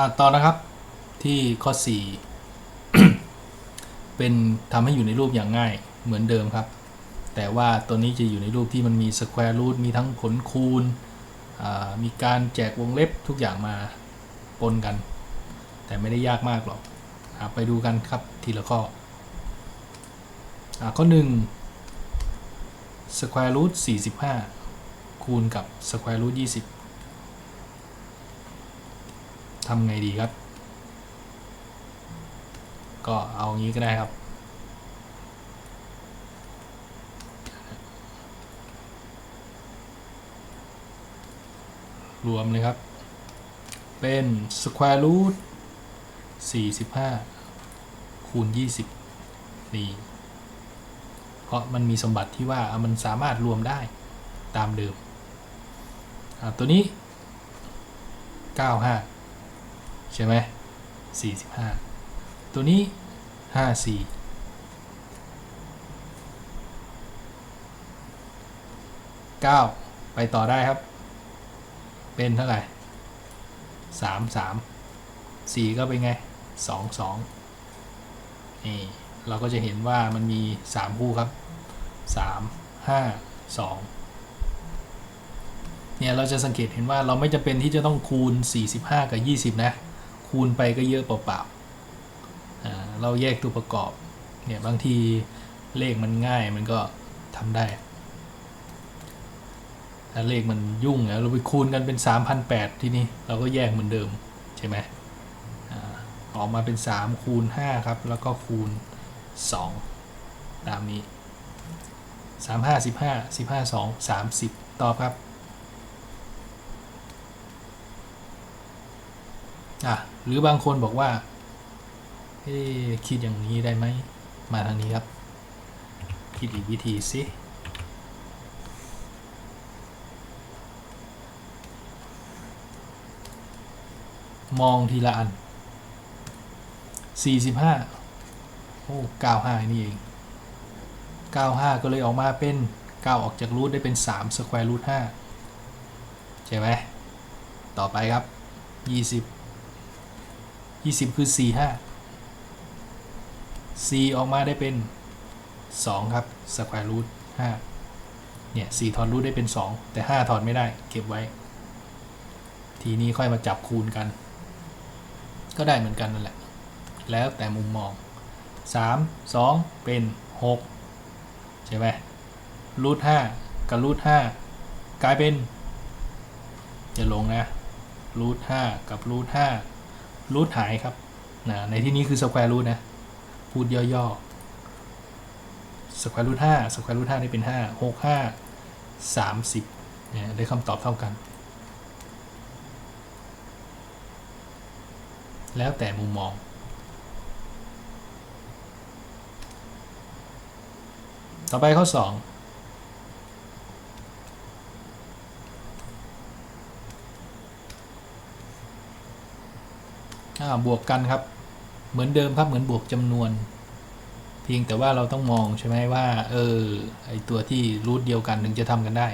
อ่าต่อนะครับที่ข้อ 4 เป็นทำให้อยู่ในรูปอย่างง่ายเหมือนเดิมครับ แต่ว่าตัวนี้จะอยู่ในรูปที่มันมีสแควร์รูทมีทั้งผลคูณอ่ามีการแจกวงเล็บทุกอย่างมาปนกัน แต่ไม่ได้ยากมากหรอกอไปดูกันครับทีละข้ออาข้อ1 square root 45 คูณกับ square root 20 ทำไงดีครับ ก็เอางี้ก็ได้ครับ รวมเลยครับ เป็น square root 45 คูณ 20 นี่ เพราะมันมีสมบัติที่ว่ามันสามารถรวมได้ตามเดิมตัวนี้ 95 ใช่ไหม45ตัวนี้54 9ไปต่อได้ครับ เป็นเท่าไหร่3 3 4ก็เป็นไง2 2นี่เราก็จะเห็นว่ามันมี3คู่ครับ3 5 2เนี่ย เราจะสังเกตเห็นว่าเราไม่จำเป็นที่จะต้องคูณ 45 กับ 20 นะ คูณไปก็เยอะเปล่าๆอ่าเราแยกตัวประกอบ เนี่ยบางทีเลขมันง่ายมันก็ทำได้ ถ้าเลขมันยุ่งแล้วเราไปคูณกันเป็น3,008ที่นี่เราก็แยกเหมือนเดิม ใช่ไหมอออกมาเป็น 3 คูณ 5 ครับ แล้วก็คูณ 2 ตามนี้ 3 5 15 15 2 30 ตอบครับ อะหรือบางคนบอกว่าเอ๊คิดอย่างนี้ได้ไหมมาทางนี้ครับ คิดอีกวิธีสิมองทีละอัน 45 โอ้ 95 นี่เอง 95 ก็เลยออกมาเป็น 9 ออกจากรูทได้เป็น3สแควร์รูท5ใช่ไหม ต่อไปครับ 20 20 คือ 45 4 ออกมาได้เป็น 2 ครับสแควร์รูท5เนี่ย4ถอดรูทได้เป็น 2 แต่ 5 ถอดไม่ได้เก็บไว้ ทีนี้ค่อยมาจับคูณกัน ก็ได้เหมือนกันนั่นแหละ แล้วแต่มุมมอง 3 2 เป็น 6 ใช่ไหมรูท5กับรูท5กลายเป็น จะลงนะรูท5กับรูท5 รูทหายครับนะในที่นี้คือสแควร์รูทนะ พูดย่อๆสแควร์รูท5สแควร์รูท5ได้เป็น5 6 5 30เนี่ยได้คำตอบเท่ากัน แล้วแต่มุมมองต่อไปข้อ 2 บวกกันครับ เหมือนเดิมครับเหมือนบวกจำนวน เพียงแต่ว่าเราต้องมองใช่ไหมว่า เออไอตัวที่รูทเดียวกันถึงจะทำกันได้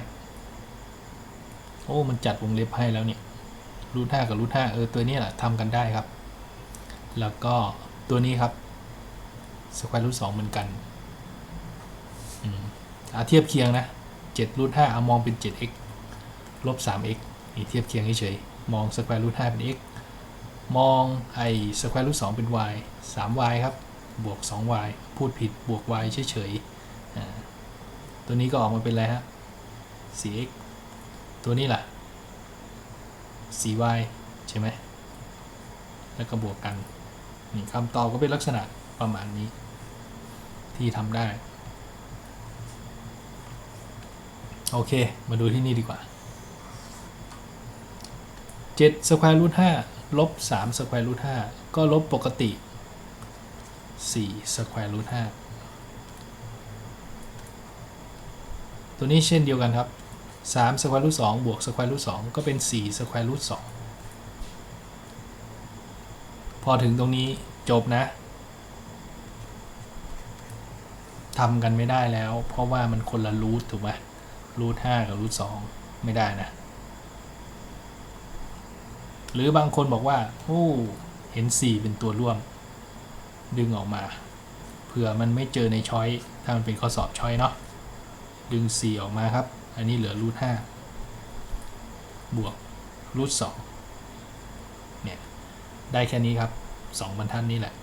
โอ้มันจัดวงเล็บให้แล้วเนี่ยรูทห้ากับรูทห้าเออตัวนี้แหละทำกันได้ครับ แล้วก็ตัวนี้ครับสแควร์รูทสองเหมือนกันอ่าเทียบเคียงนะ7รูท5เอามองเป็น 7x ลบ 3x นี่เทียบเคียงเฉยๆมองสแควร์รูท5เป็น x มองไอ้สแควร์รูท2เป็น y 3y ครับ บวก 2y พูดผิดบวก y เฉยๆตัวนี้ก็ออกมาเป็นอะไรฮะ 4x ตัวนี้ล่ะ 4y ใช่ไหม แล้วก็บวกกันนี่คำตอบก็เป็นลักษณะประมาณนี้ ที่ทำได้ โอเค มาดูที่นี่ดีกว่า7สแควร์รูท5 ลบ3สแควร์รูท5ก็ลบปกติ4สแควร์รูท5ตัวนี้เช่นเดียวกันครับ3สแควร์รูท2บวกสแควร์รูท2ก็เป็น4สแควร์รูท2พอถึงตรงนี้จบนะทำกันไม่ได้แล้ว เพราะว่ามันคนละรูทถูกไหมรูทห้ากับรูทสองไม่ได้นะ หรือบางคนบอกว่าโอ้เห็น 4 เป็นตัวร่วม ดึงออกมา เผื่อมันไม่เจอในช้อยถ้ามันเป็นข้อสอบช้อยเนาะดึง 4 ออกมาครับ อันนี้เหลือรูท5บวกรูท2เนี่ย ได้แค่นี้ครับ 2 บรรทัดนี้แหละ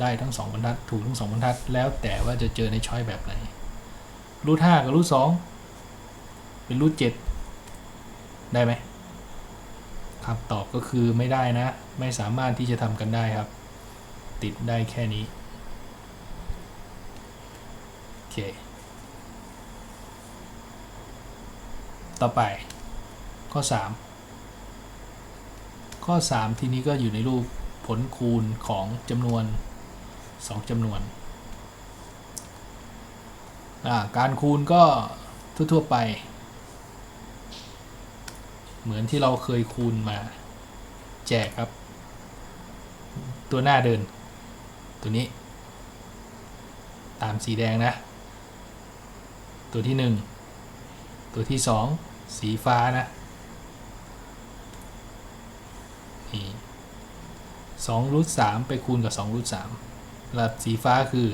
ได้ทั้ง 2 บรรทัด ถูกทั้ง 2 บรรทัด แล้วแต่ว่าจะเจอในช้อยแบบไหนรูท5กับรูท2เป็นรูท7ได้ไหม คำตอบก็คือไม่ได้นะ ไม่สามารถที่จะทำกันได้ครับ ติดได้แค่นี้ โอเค ต่อไป ข้อ 3 ข้อ 3 ทีนี้ก็อยู่ในรูปผลคูณของจำนวน 2จำนวน การคูณก็ทั่ว ๆ ไป เหมือนที่เราเคยคูณมา แจกครับ ตัวหน้าเดิน ตัวนี้ ตามสีแดงนะ ตัวที่ 1 ตัวที่ 2 สีฟ้านะนี่สองรูทสามไปคูณกับ2รูทสามระดับสีฟ้าคือ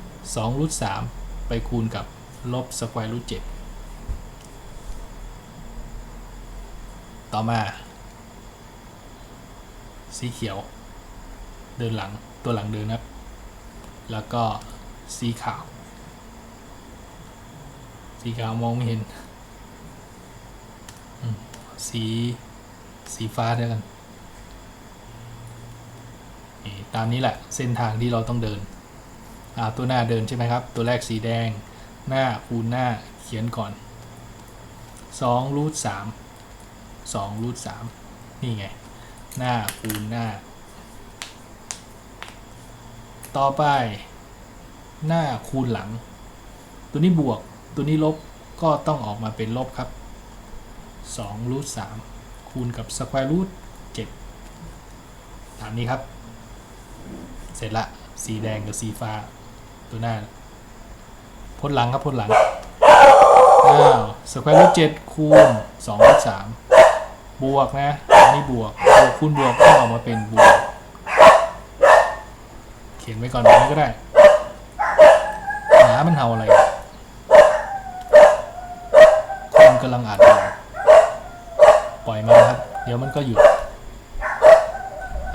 2รูทสามไปคูณกับลบสแควร์รูทเจ็ด ต่อมา สีเขียว เดินหลังตัวหลังเดินนะครับ แล้วก็สีขาว สีขาวมองไม่เห็น สีสีฟ้าเท่ากันตามนี้แหละเส้นทางที่เราต้องเดินตัวหน้าเดินใช่ไหมครับ ตัวแรกสีแดง หน้าคูณหน้าเขียนก่อน2รูท3 2รูท3นี่ไง หน้าคูณหน้า ต่อไป หน้าคูณหลัง ตัวนี้บวกตัวนี้ลบก็ต้องออกมาเป็นลบครับ2รูท3คูณกับสแควร์รูท7ตามนี้ครับ เสร็จละ สีแดงกับสีฟ้า ตัวหน้าพ้นหลังครับพ้นหลังอ้าวสแควร์รูท7คูณ2รูท3 บวกนะอันนี้บวกบวกคูณบวกก็ออกมาเป็นบวก เขียนไว้ก่อนแบบนี้ก็ได้หมามันเห่าอะไรอะคนกำลังอ่านอยู่ปล่อยมันครับ เดี๋ยวมันก็หยุด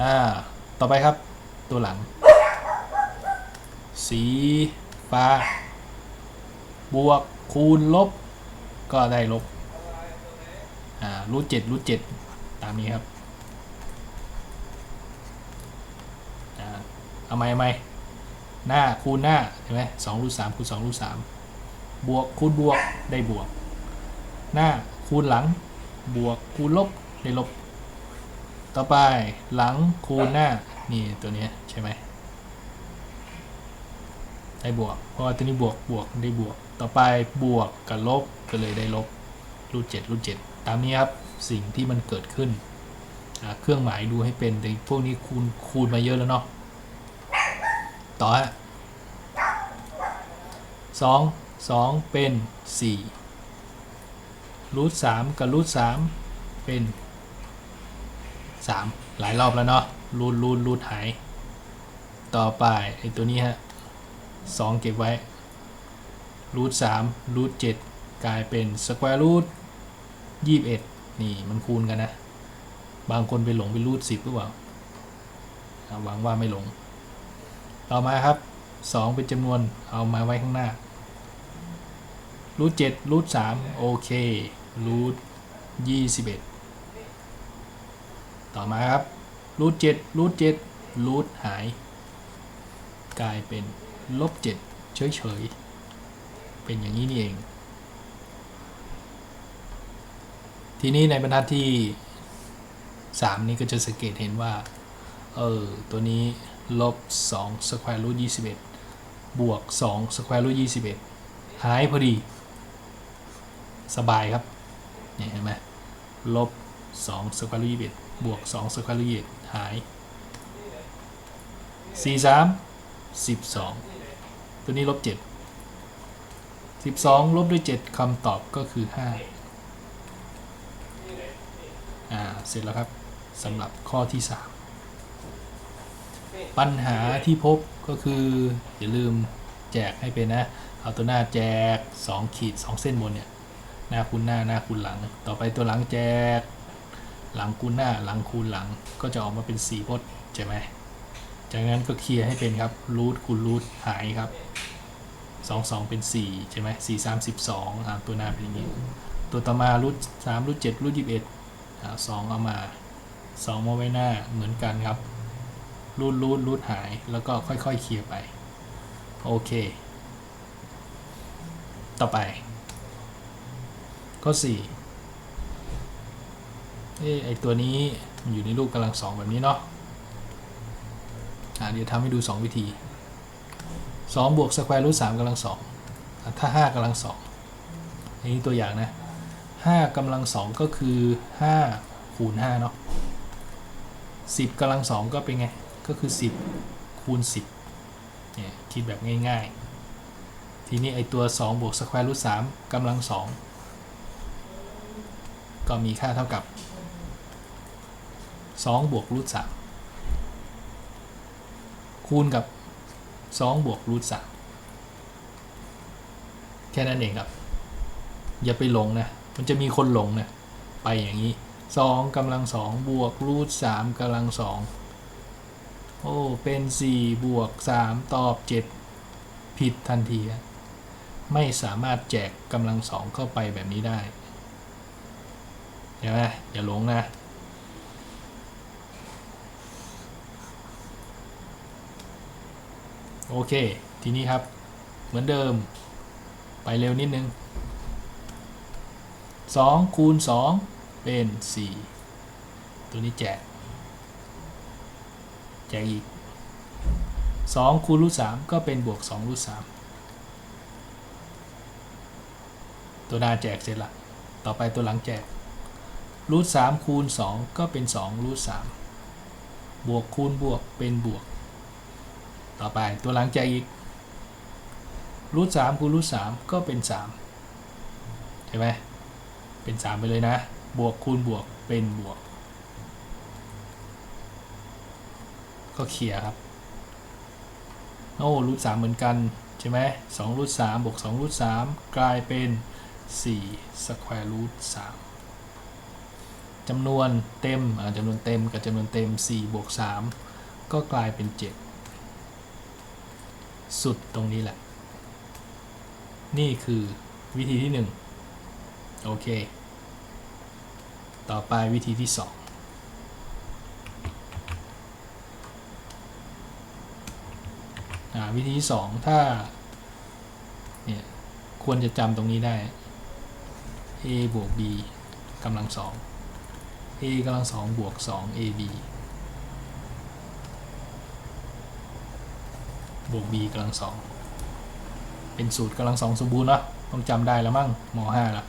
อ่า ต่อไปครับ ตัวหลัง สีฟ้า บวกคูณลบ ก็ได้ลบ รูทเจ็ดรูทเจ็ดตามนี้ครับเอาไหมเอาไหมหน้าคูณหน้าใช่ไหมสองรูทสามคูณสองรูทสามบวกคูณบวกได้บวก หน้าคูณหลัง บวกคูณลบได้ลบ ต่อไปหลังคูณหน้านี่ตัวนี้ใช่ไหมได้บวกเพราะว่าตัวนี้บวกบวกได้บวก ต่อไปบวกกับลบก็เลยได้ลบรูทเจ็ดรูทเจ็ด ตามนี้ครับสิ่งที่มันเกิดขึ้น เครื่องหมายดูให้เป็นแต่พวกนี้คูณคูณมาเยอะแล้วเนาะต่อฮะสองสองเป็นสี่รูทสามกับรูทสามเป็นสามหลายรอบแล้วเนาะรูทรูทรูทหาย ต่อไปไอ้ตัวนี้ฮะสองเก็บไว้รูทสามรูทเจ็ดกลายเป็นสแควร์รูท ยี่สิบเอ็ดนี่มันคูณกันนะ บางคนไปหลงเป็นรูทสิบหรือเปล่าหวังว่าไม่หลง ต่อมาครับ2เป็นจำนวนเอามาไว้ข้างหน้ารูทเจ็ดรูทสามโอเครูทยี่สิบเอ็ดต่อมาครับรูทเจ็ดรูทเจ็ดรูทหาย กลายเป็นลบเจ็ดเฉยๆ เป็นอย่างนี้นี่เอง ทีนี้ในบรรทัดที่ 3 นี้ก็จะสังเกตเห็นว่า เออ ตัวนี้ลบ2 square root 21 บวก2 square root 21 หายพอดี สบายครับ เนี่ยเห็นไหมลบ2 square root 21 บวก2 square root 21 หาย 43 12 ตัวนี้ลบ 7 12 ลบด้วย 7คำตอบก็คือ 5 อ่าเสร็จแล้วครับสำหรับข้อที่ 3 ปัญหาที่พบก็คือ อย่าลืมแจกให้เป็นนะ เอาตัวหน้าแจก 2 ขีด 2 เส้นบนเนี่ย หน้าคูณหน้าหน้าคูณหลัง ต่อไปตัวหลังแจก หลังคูณหน้าหลังคูณหลัง ก็จะออกมาเป็น4พจน์ใช่ไหมจากนั้นก็เคลียร์ให้เป็นครับรูทคูณรูทหายครับ2 2เป็น4ใช่ไหม4 3 12อ่าตัวหน้าเป็นอย่างนี้ ตัวต่อมารูท3รูท7รูท21อ่า2เอามา2มาไว้หน้าเหมือนกันครับ รูดรูดรูดหายแล้วก็ค่อยๆเคลียร์ไป โอเค ต่อไป ข้อ4เอ้ไอตัวนี้มันอยู่ในรูปกำลังสองแบบนี้เนาะอ่าเดี๋ยวทำให้ดู 2 วิธี 2 บวกสแควร์รูท3กำลังสองถ้า 5กำลังสองอันนี้ตัวอย่างนะ 5กำลังสองก็คือ 5 คูณ5เนาะ10กำลังสองก็เป็นไง ก็คือ 10 คูณ 10เนี่ยคิดแบบง่ายๆ ทีนี้ไอตัว 2 บวกสแควร์รูท3กำลัง2ก็มีค่าเท่ากับ 2 บวกรูท3คูณกับ 2 บวกรูท3แค่นั้นเองครับ อย่าไปหลงนะ มันจะมีคนหลงนะไปอย่างนี้2กำลัง2บวกรูท3กำลัง2โอ้เป็น4บวก3ตอบ7ผิดทันทีไม่สามารถแจกกำลังสองเข้าไปแบบนี้ได้เห็นไหมอย่าหลงนะโอเค ทีนี้ครับ เหมือนเดิม ไปเร็วนิดนึง 2 คูณ 2 เป็น 4 ตัวนี้แจก แจกอีก 2 คูณรูท3ก็เป็นบวก2รูท3ตัวหน้าแจกเสร็จละ ต่อไปตัวหลังแจกรูท3คูณ 2 ก็เป็น2รูท3บวกคูณบวกเป็นบวก ต่อไปตัวหลังแจกอีกรูท3คูณรูท3ก็เป็น3ใช่ไหม เป็น 3 ไปเลยนะ บวกคูณบวกเป็นบวก ก็เคลียร์ครับโอ้รูท3เหมือนกัน ใช่ไหม2รูท3บวก2รูท3กลายเป็น4สแควร์รูท3จำนวนเต็มจำนวนเต็มกับจำนวนเต็ม4บวก3ก็กลายเป็น 7 สุดตรงนี้แหละ นี่คือวิธีที่ 1 โอเค ต่อไปวิธีที่2อ่าวิธีที่สองถ้าเนี่ยควรจะจำตรงนี้ได้ a บวก b กำลังสอง a กำลังสองบวกสอง ab บวก b กำลังสองเป็นสูตรกำลังสองสมบูรณ์เนะต้องจำได้แล้วมั้งมห้าละ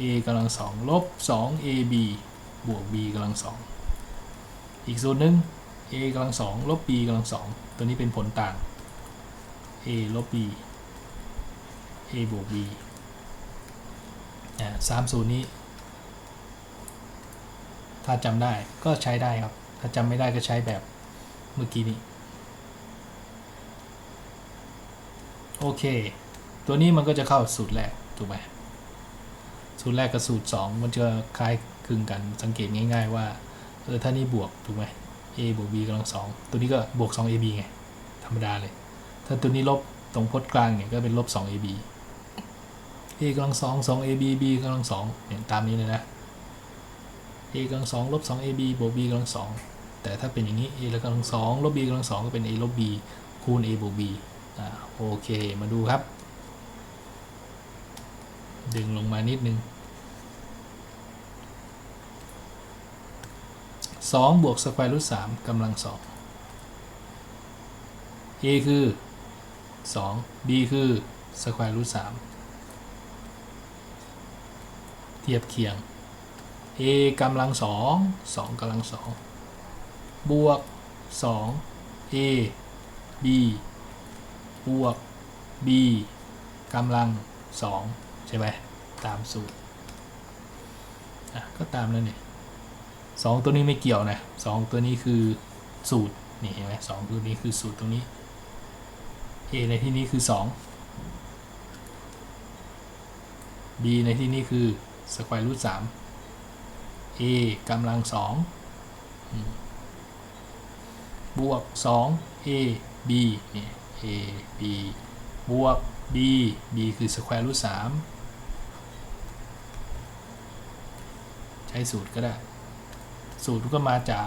a กำลังสองลบสอง ab บวก b กำลังสองอีกสูตรหนึ่ง a กำลังสองลบ b กำลังสองตัวนี้เป็นผลต่าง a ลบ b a บวก b สามสูตรนี้ ถ้าจำได้ก็ใช้ได้ครับ ถ้าจำไม่ได้ก็ใช้แบบเมื่อกี้นี้ โอเค ตัวนี้มันก็จะเข้าสูตรแรก ถูกไหม สูตรแรกกับสูตร 2 มันจะคล้ายคลึงกันสังเกตง่าย ๆ ว่าเออถ้านี่บวกถูกไหม a บวก b กำลังสองตัวนี้ก็บวก 2ab ไง ธรรมดาเลย ถ้าตัวนี้ลบตรงพจน์กลางเนี่ยก็เป็นลบ 2ab a กำลังสอง 2ab b กำลังสองเนี่ยตามนี้เลยนะ a กำลังสองลบ 2ab บวก b กำลังสองแต่ถ้าเป็นอย่างนี้ a แล้วกำลังสองลบ b กำลังสองก็เป็น a ลบ b คูณ a บวก b อ่าโอเค มาดูครับ ดึงลงมานิดนึง2บวกสแควร์รูท3กำลัง2 a คือ 2 b คือสแควร์รูท3เทียบเคียง a กำลัง2 2กำลัง2บวก 2 a b บวก b กำลัง2 ใช่ไหมตามสูตรอะก็ตามแล้วเนี่ยสองตัวนี้ไม่เกี่ยวนะสองตัวนี้คือสูตรนี่เห็นไหมสองตัวนี้คือสูตรตรงนี้ a ในที่นี้คือสอง b ในที่นี้คือสแควร์รูทสาม a กำลังสองบวกสอง a b เนี่ย a b บวก b b คือสแควร์รูทสาม ช้สูตรก็ได้ สูตรก็มาจาก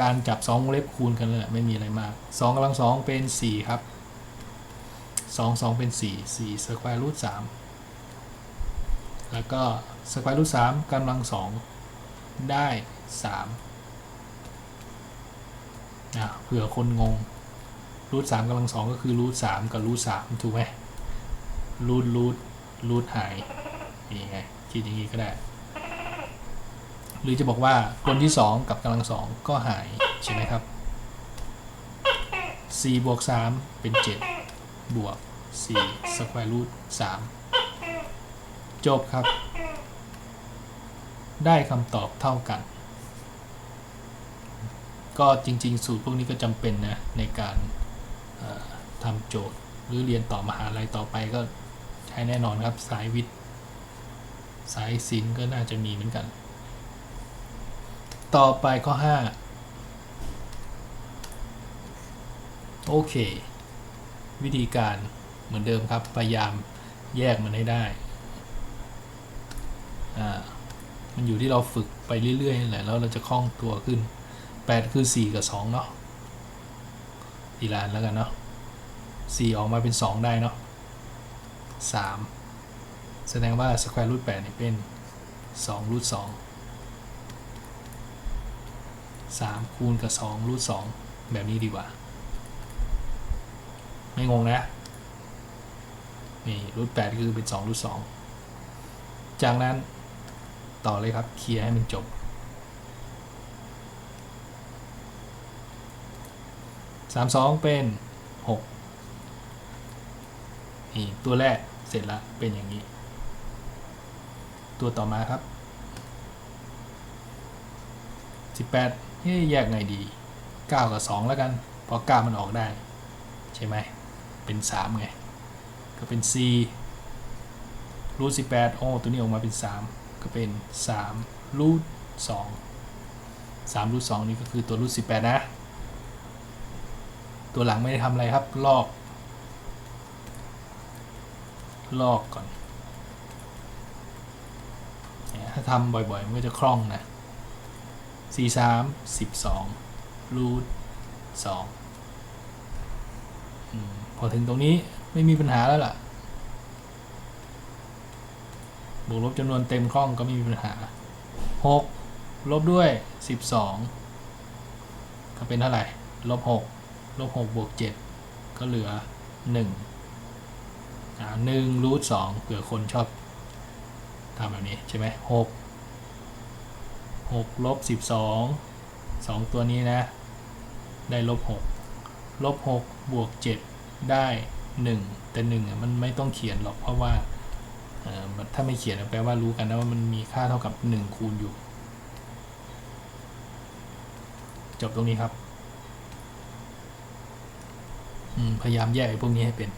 การจับ2วงเล็บคูณกันเลยไม่มีอะไรมาก2กำลังสองเป็น4ครับ2 2 เป็น 4 4สแควร์รูท3แล้วก็สแควร์รูท3กำลังสองได้3อะเผื่อคนงงรูท3กำลังสองก็คือรูท3กับรูท3ถูกไหมรูทรูทรูทหายนี่ไงคิดอย่างนี้ก็ได้ หรือจะบอกว่ากลที่ 2 กับกำลังสองก็หาย ใช่ไหมครับ 4 บวก 3 เป็น 7 บวก 4 สแควร์รูท3จบครับ ได้คำตอบเท่ากัน ก็จริง ๆ สูตรพวกนี้ก็จำเป็นนะ ในการทำโจทย์ หรือเรียนต่อมหาลัยต่อไปก็ใช้แน่นอนครับ สายวิทย์ สายศิลป์ก็น่าจะมีเหมือนกัน ต่อไปข้อ 5 โอเค วิธีการเหมือนเดิมครับ พยายามแยกมันให้ได้ อ่า มันอยู่ที่เราฝึกไปเรื่อยๆนั่นแหละแล้วเราจะคล่องตัวขึ้น 8 คือ 4 กับ 2 เนาะทีลานแล้วกันเนาะ4 ออกมาเป็น 2 ได้เนาะ3 แสดงว่า square root 8นี่เป็น2 root 2 3 คูณกับ2รูท2แบบนี้ดีกว่า ไม่งงนะ นี่รูท8คือเป็น2รูท2จากนั้นต่อเลยครับ เคลียร์ให้มันจบ 32 เป็น 6 นี่ ตัวแรกเสร็จแล้วเป็นอย่างนี้ ตัวต่อมาครับ 18 เฮ้ยแยกไงดี 9 กับ 2 แล้วกันเพราะ9มันออกได้ ใช่ไหม เป็น 3 ไง ก็เป็น4รูท18โอ้ตัวนี้ออกมาเป็น 3 ก็เป็น3รูท2 3รูท2นี่ก็คือตัวรูท18นะ ตัวหลังไม่ได้ทำอะไรครับ ลอก ลอกก่อนถ้าทำบ่อยๆ มันก็จะคล่องนะ สี่สามสิบสองรูทสองพอถึงตรงนี้ไม่มีปัญหาแล้วล่ะ บวกลบจำนวนเต็มคล่องก็ไม่มีปัญหาหกลบด้วยสิบสองก็เป็นเท่าไหร่ ลบหกลบหกบวกเจ็ดก็เหลือหนึ่งอ่าหนึ่งรูทสองเผื่อคนชอบทำแบบนี้ใช่ไหมหก 6ลบ12 2 ตัวนี้นะ ได้ลบ6ลบ6บวก 7 ได้ 1 แต่1อะมันไม่ต้องเขียนหรอกเพราะว่าถ้าไม่เขียนแปลว่ารู้กันนะว่ามันมีค่าเท่ากับ 1 คูณอยู่ จบตรงนี้ครับพยายามแยกไอ้พวกนี้ให้เป็น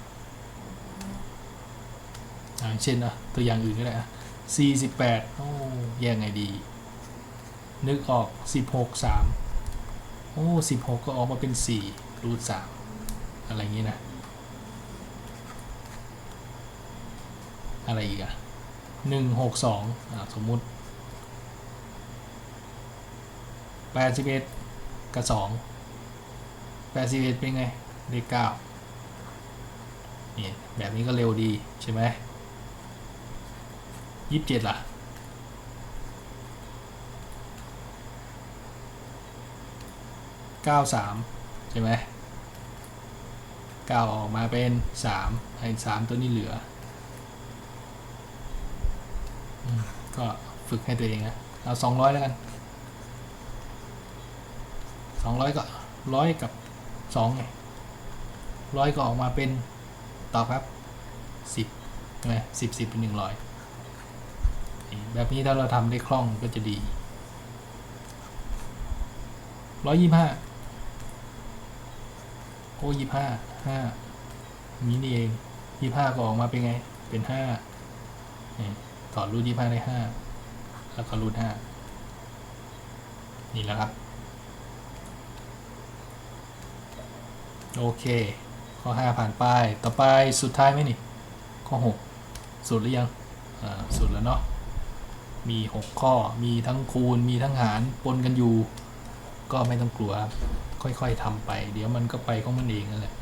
อ่าเช่นอะตัวอย่างอื่นก็ได้อะ48โอ้แยกไงดี นึกออก 16 3 โอ้ 16 ก็ออกมาเป็น 4 รูท3อะไรอย่างนี้นะ อะไรอีกอะ1 6 2อ่าสมมุติ 81 กับ 2 81 เป็นไง เลข9นี่แบบนี้ก็เร็วดีใช่ไหม 27 ล่ะ 93 ใช่ไหม9ออกมาเป็น3ให้3 ตัวนี้เหลือ ก็ฝึกให้ตัวเองนะ เอา 200 แล้วกัน 200 ก็ร้อยกับ2ไงร้อยก็ออกมาเป็นตอบครับ 10ใช่ไหม10 10เป็น100นี่แบบนี้ถ้าเราทำได้คล่องก็จะดีร้อยยี่ห้า โอ้ยี่ห้าห้านี้นี่เองยี่ห้าก็ออกมาเป็นไง เป็นห้านี่อรูดยี่ห้าได้ห้าแล้วก็รูดห้านี่แหละครับ โอเค ข้อ5ผ่านไป ต่อไปสุดท้ายไหมนี่ ข้อ6สุดหรือยังสุดแล้วเนาะมี 6 ข้อ มีทั้งคูณ มีทั้งหารปนกันอยู่ ก็ไม่ต้องกลัว ค่อย ๆทำไป เดี๋ยวมันก็ไปของมันเองนั่นแหละ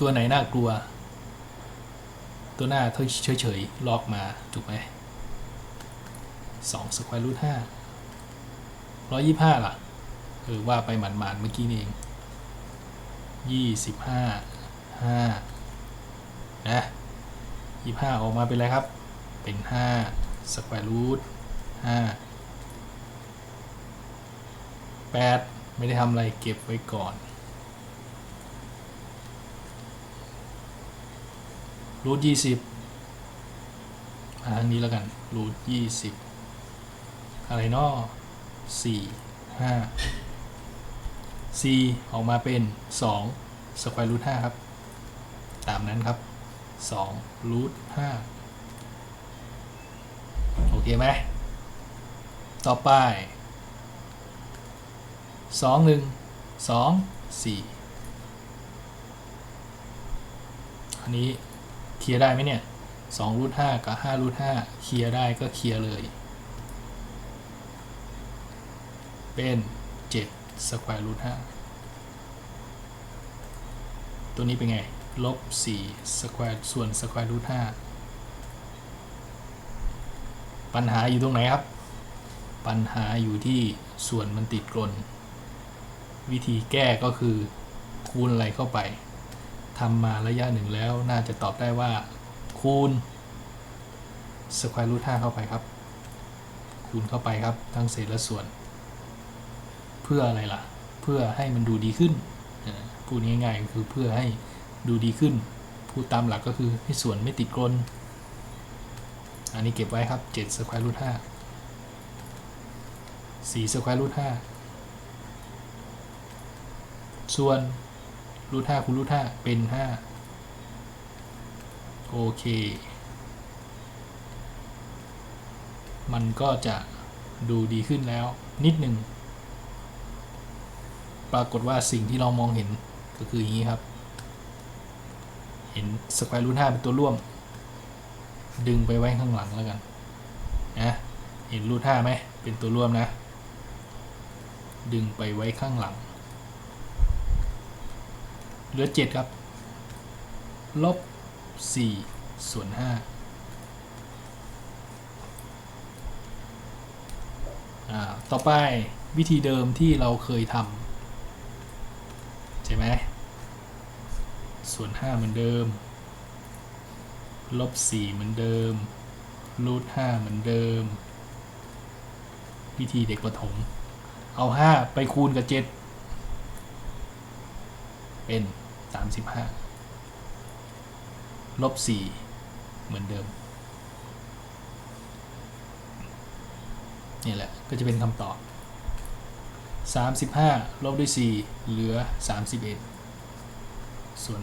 ตัวไหนน่ากลัว ตัวหน้าเฉยๆลอกมาถูกไหมสองสแควร์รูทห้าร้อยยี่ห้าล่ะเออว่าไปหมันๆเมื่อกี้นี่เองยี่สิบห้าห้านะยี่ห้าออกมาเป็นอะไรครับ เป็นห้าสแควร์รูทห้า แปดไม่ได้ทำอะไรเก็บไว้ก่อน รูทยี่สิบอันนี้แล้วกัน รูทยี่สิบอะไรนอสี่ห้า c ออกมาเป็น2 square root 5ครับ ตามนั้นครับ2 root 5โอเคไหมต่อไป 2 1 2 4อันนี้เคลียร์ได้ไหมเนี่ย2 root 5กับ5 root 5เคลียร์ได้ก็เคลียร์เลย เป็น7 square root 5ตัวนี้เป็นไง ลบ4 square ส่วน square root 5ปัญหาอยู่ตรงไหนครับ ปัญหาอยู่ที่ส่วนมันติดกลน วิธีแก้ก็คือคูณอะไรเข้าไปทำมาระยะหนึ่งแล้วน่าจะตอบได้ว่า คูณ square root 5เข้าไปครับ คูณเข้าไปครับ ทั้งเศษและส่วน เพื่ออะไรล่ะ เพื่อให้มันดูดีขึ้นพูดง่ายๆก็คือเพื่อให้ดูดีขึ้น พูดตามหลักก็คือให้ส่วนไม่ติดกลนอันนี้เก็บไว้ครับ7 square root 5 4 square root 5 ส่วน root 5คูณ root 5เป็น5โอเค มันก็จะดูดีขึ้นแล้วนิดหนึ่ง ปรากฏว่าสิ่งที่เรามองเห็นก็คืออย่างนี้ครับ เห็นสแควร์รูท5เป็นตัวร่วม ดึงไปไว้ข้างหลังแล้วกันนะเห็นรูท5ไหมเป็นตัวร่วมนะ ดึงไปไว้ข้างหลัง เหลือ 7 ครับ ลบ 4 ส่วน5อ่าต่อไปวิธีเดิมที่เราเคยทำใช่ไหมส่วน 5 เหมือนเดิม ลบ 4 เหมือนเดิมรูท5เหมือนเดิม วิธีเด็กประถม เอา 5 ไปคูณกับ 7 เป็น35ลบ4เหมือนเดิม นี่แหละ ก็จะเป็นคำตอบ 35ลบด้วย 4 เหลือ 31 ส่วน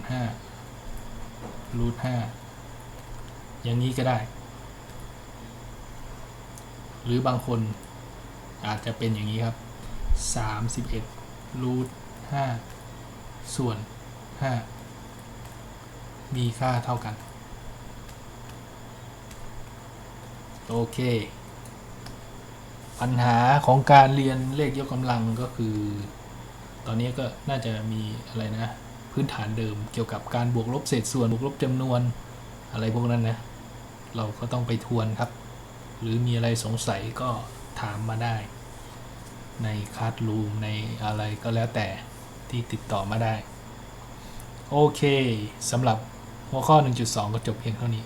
5รูท5อย่างนี้ก็ได้ หรือบางคนอาจจะเป็นอย่างนี้ครับ 31รูท5 ส่วน 5 มีค่าเท่ากัน โอเค ปัญหาของการเรียนเลขยกกำลังก็คือ ตอนนี้ก็น่าจะมีอะไรนะ พื้นฐานเดิมเกี่ยวกับการบวกลบเศษส่วนบวกลบจำนวนอะไรพวกนั้นนะ เราก็ต้องไปทวนครับ หรือมีอะไรสงสัยก็ถามมาได้ ในคาร์ดรูมในอะไรก็แล้วแต่ ที่ติดต่อมาได้ โอเคสำหรับหัวข้อ 1.2 ก็จบเพียงเท่านี้